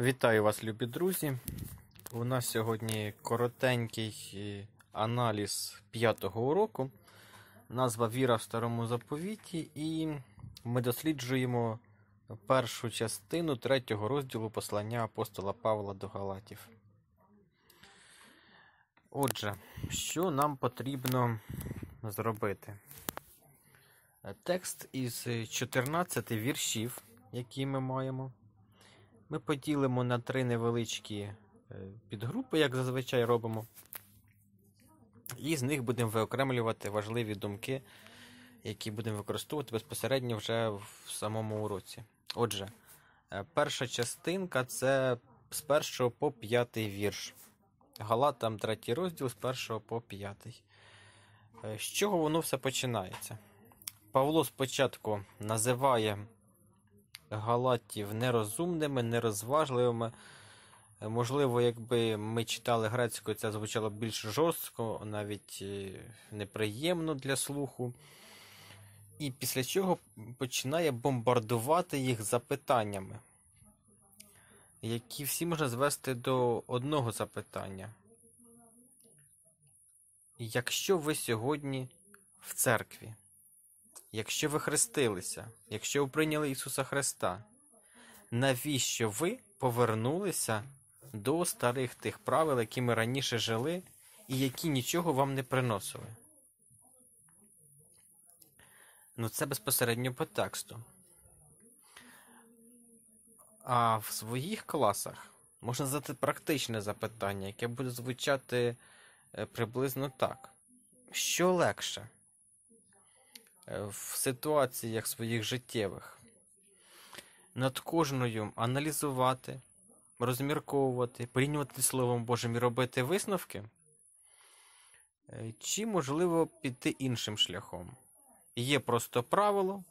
Вітаю вас, любі друзі. У нас сьогодні коротенький е, аналіз п'ятого уроку. Назва Віра в старому заповіті, і ми досліджуємо першу частину третього розділу послання апостола Павла до Галатів. Отже, що нам потрібно зробити? Текст із 14 віршів, які ми маємо. Ми поділимо на три невеличкі е, підгрупи, як зазвичай робимо. І з них будемо виокремлювати важливі думки, які будемо використовувати безпосередньо вже в самому уроці. Отже, е, перша частинка це з першого по п'ятий вірш. Галатам третій розділ з першого по п'ятий. Е, З чого воно все починається? Павло спочатку називає галатів нерозумними, нерозважливими. Е, Можливо, якби ми читали грецькою, це звучало більш жорстко, навіть е, неприємно для слуху. І після чого починає бомбардувати їх запитаннями, які всі можна звести до одного запитання. Якщо ви сьогодні в церкві, якщо ви хрестилися, якщо ви прийняли Ісуса Христа, навіщо ви повернулися до старих тих правил, які ми раніше жили, і які нічого вам не приносили? Ну, це безпосередньо по тексту. А в своїх класах можна задати практичне запитання, яке буде звучати е, приблизно так: що легше? Е, в ситуаціях своїх життєвих над кожною аналізувати, розмірковувати, порівнювати Словом Божим і робити висновки, Е, чи можливо піти іншим шляхом. Є просто правило,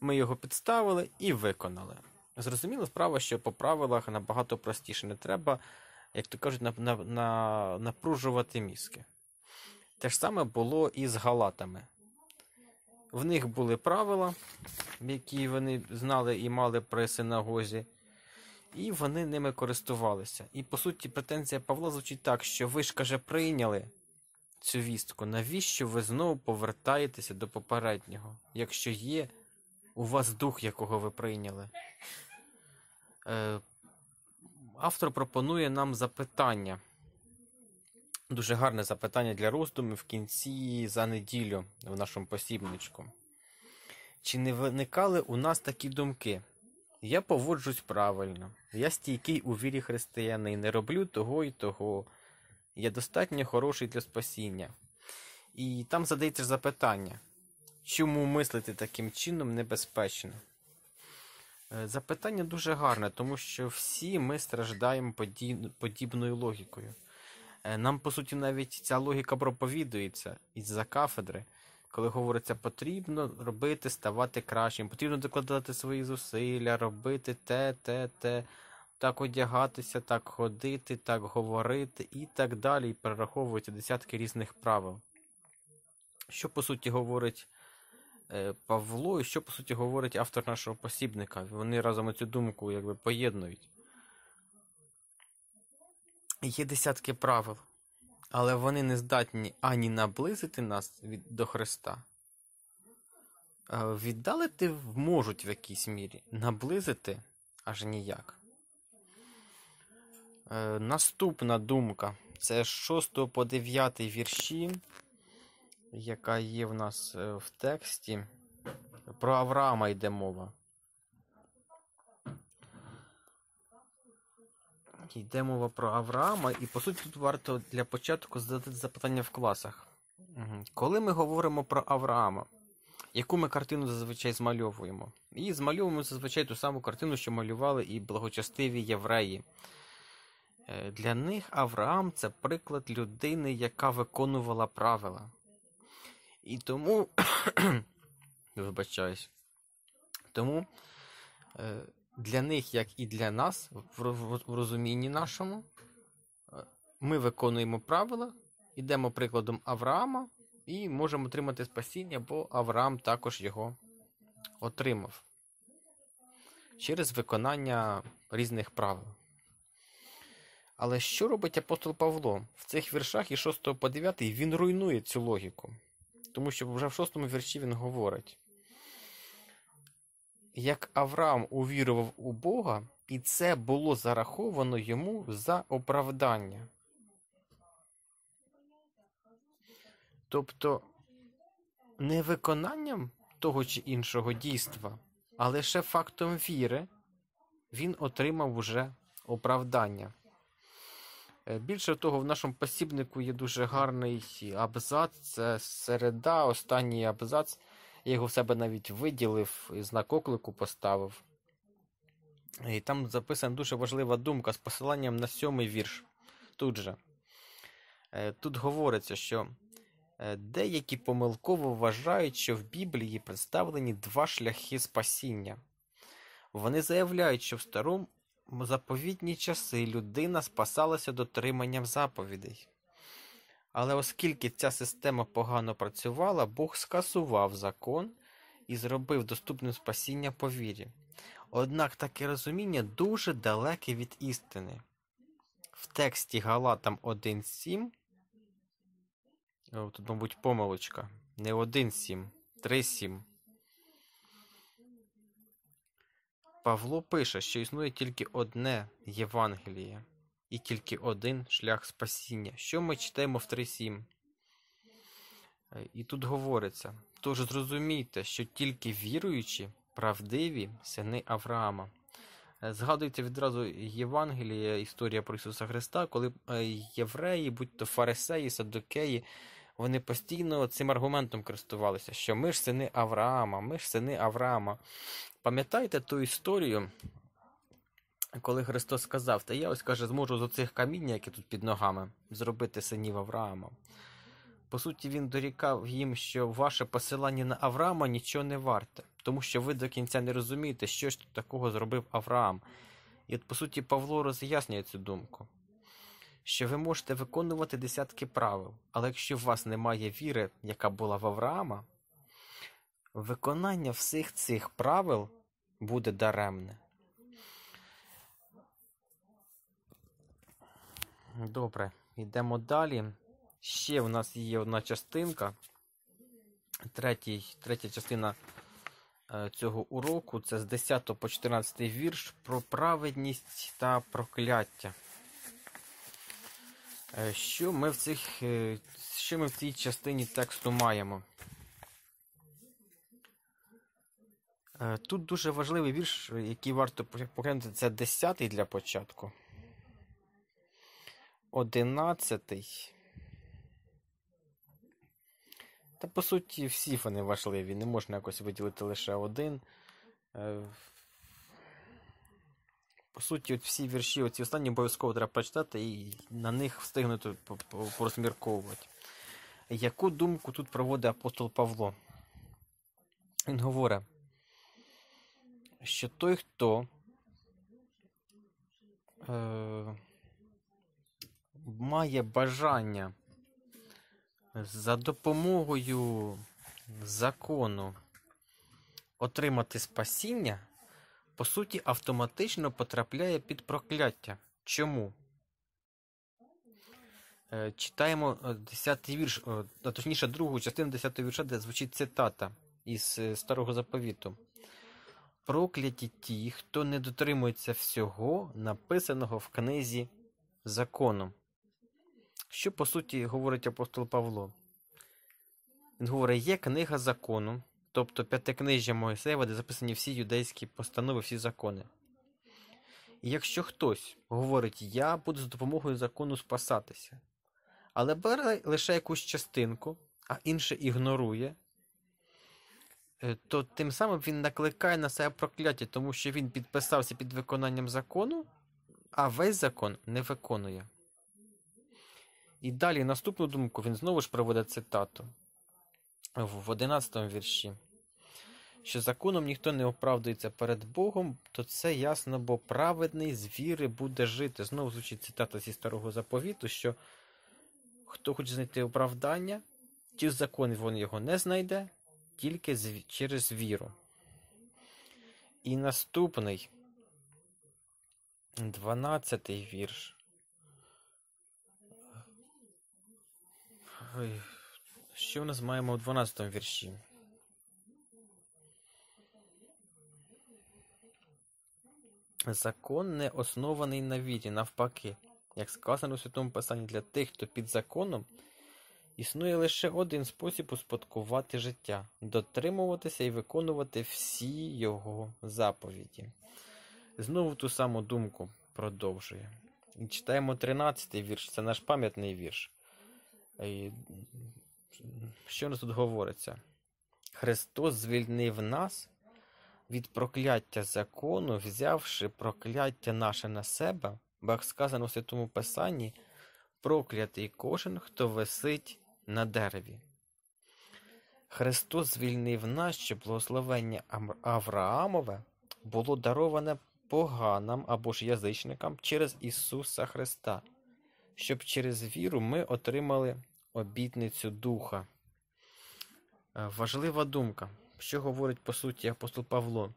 ми його підставили і виконали. Зрозуміла справа, що по правилах набагато простіше. Не треба, як то кажуть, на, на, на, напружувати мізки. Те ж саме було і з галатами. В них були правила, які вони знали і мали при синагозі, і вони ними користувалися. І по суті, претензія Павла звучить так, що ви ж каже, прийняли цю вістку. Навіщо ви знову повертаєтеся до попереднього, якщо є у вас дух, якого ви прийняли? Е, автор пропонує нам запитання. Дуже гарне запитання для роздумів в кінці за неділю в нашому посібничку. Чи не виникали у нас такі думки? Я поводжусь правильно, я стійкий у вірі християнин, не роблю того і того. Я достатньо хороший для спасіння. І там задається запитання, чому мислити таким чином небезпечно? Е, Запитання дуже гарне, тому що всі ми страждаємо подібною логікою. Е, Нам, по суті, навіть ця логіка проповідується із-за кафедри, коли говориться, потрібно робити, ставати кращим, потрібно докладати свої зусилля, робити те, те, те, так одягатися, так ходити, так говорити і так далі. І перераховуються десятки різних правил. Що, по суті, говорить е, Павло, і що, по суті, говорить автор нашого посібника. Вони разом цю думку якби поєднують. Є десятки правил, але вони не здатні ані наблизити нас від, до Христа. Е, Віддалити можуть в якійсь мірі, наблизити аж ніяк. Е, Наступна думка це з 6 по 9 вірші, яка є в нас е, в тексті. Про Авраама йде мова. Йде мова про Авраама, і по суті тут варто для початку задати запитання в класах. Коли ми говоримо про Авраама, яку ми картину зазвичай змальовуємо? І змальовуємо зазвичай ту саму картину, що малювали і благочестиві євреї. Е, Для них Авраам це приклад людини, яка виконувала правила. І тому, вибачаюсь, тому е, для них, як і для нас, в роз- в розумінні нашому, е, ми виконуємо правила, йдемо прикладом Авраама і можемо отримати спасіння, бо Авраам також його отримав. через виконання різних правил. Але що робить апостол Павло? В цих віршах із 6 по 9 він руйнує цю логіку. Тому що вже в 6 вірші він говорить: як Авраам увірував у Бога, і це було зараховано йому за оправдання. Тобто не виконанням того чи іншого дійства, а лише фактом віри він отримав уже оправдання. Е, Більше того, в нашому посібнику є дуже гарний абзац. Це середа, останній абзац. Я його в себе навіть виділив і знак оклику поставив. І там записана дуже важлива думка з посиланням на сьомий вірш. Тут же. Е, Тут говориться, що е, деякі помилково вважають, що в Біблії представлені два шляхи спасіння. Вони заявляють, що в старому заповітні часи людина спасалася дотриманням заповідей. Але оскільки ця система погано працювала, Бог скасував закон і зробив доступним спасіння по вірі. Однак таке розуміння дуже далеке від істини. В тексті Галатам 1.7, о, тут, мабуть, помилочка, не 1.7, 3.7. Павло пише, що існує тільки одне Євангеліє і тільки один шлях спасіння. Що ми читаємо в 3.7? Е, І тут говориться: тож зрозумійте, що тільки віруючі, правдиві сини Авраама. Е, Згадується відразу Євангелія, історія про Ісуса Христа, коли е, євреї, будь то фарисеї, садокеї, вони постійно цим аргументом користувалися, що ми ж сини Авраама, ми ж сини Авраама. Пам'ятаєте ту історію, коли Христос сказав, та я ось каже, зможу з оцих каміння, які тут під ногами, зробити синів Авраама. По суті, він дорікав їм, що ваше посилання на Авраама нічого не варте, тому що ви до кінця не розумієте, що ж тут такого зробив Авраам. І от, по суті, Павло роз'яснює цю думку, що ви можете виконувати десятки правил, але якщо в вас немає віри, яка була в Авраама, виконання всіх цих правил буде даремне. Добре, йдемо далі. Ще в нас є одна частинка. Третій, третя частина е, цього уроку це з 10 по 14 вірш про праведність та прокляття. Е, що ми в цих, е, що ми в цій частині тексту маємо? Тут дуже важливий вірш, який варто поглянути, це 10 для початку. 11. Та по суті, всі вони важливі. Не можна якось виділити лише один. Е, По суті, от всі вірші, оці останні обов'язково треба прочитати і на них встигнути по- по- порозмірковувати. Яку думку тут проводить апостол Павло? Він говорить, що той, хто е, має бажання за допомогою закону отримати спасіння, по суті, автоматично потрапляє під прокляття. Чому? Е, Читаємо 10 вірш, а точніше, другу частину 10 вірша, де звучить цитата із е, Старого Заповіту. Прокляті ті, хто не дотримується всього, написаного в книзі закону. Що по суті говорить апостол Павло? Він говорить, є книга закону, тобто п'ятикнижжя Моїсеєва, де записані всі юдейські постанови, всі закони. І якщо хтось говорить, я буду за допомогою закону спасатися, але бере лише якусь частинку, а інше ігнорує, е, то тим самим він накликає на себе прокляття, тому що він підписався під виконанням закону, а весь закон не виконує. І далі наступну думку він знову ж проводить цитату в 11 вірші. Що законом ніхто не оправдується перед Богом, то це ясно, бо праведний з віри буде жити. Знову звучить цитата зі старого заповіту, що хто хоче знайти оправдання, через закон він його не знайде, тільки через віру. І наступний Дванадцятий вірш. Ой, що в нас маємо у 12 вірші? Закон не оснований на вірі, навпаки. Як сказано у Святому Писанні, для тих, хто під законом, існує лише один спосіб успадкувати життя дотримуватися і виконувати всі його заповіді. Знову ту саму думку продовжує. Читаємо 13-й вірш, це наш пам'ятний вірш. І що нас тут говориться? Христос звільнив нас від прокляття закону, взявши прокляття наше на себе, бо як сказано у Святому Писанні, проклятий кожен, хто висить на дереві. Христос звільнив нас, щоб благословення Авраамове було дароване поганам або ж язичникам через Ісуса Христа, щоб через віру ми отримали обітницю Духа. Е, Важлива думка, що говорить по суті апостол Павло.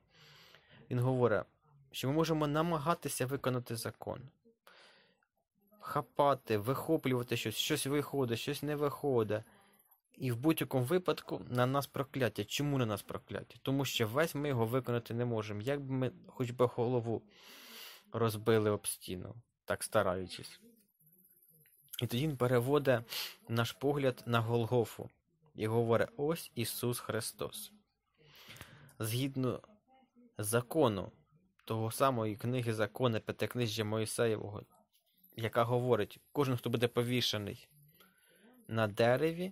Він говорить, що ми можемо намагатися виконати закон, хапати, вихоплювати щось, щось виходить, щось не виходить. І в будь-якому випадку на нас прокляття. Чому на нас прокляття? Тому що весь ми його виконати не можемо. Як би ми хоч би голову розбили об стіну, так стараючись. І тоді він переводить наш погляд на Голгофу і говорить: ось Ісус Христос. Згідно закону, того самої книги закони П'ятикнижжя Моїсеєвого, яка говорить, кожен, хто буде повішений на дереві,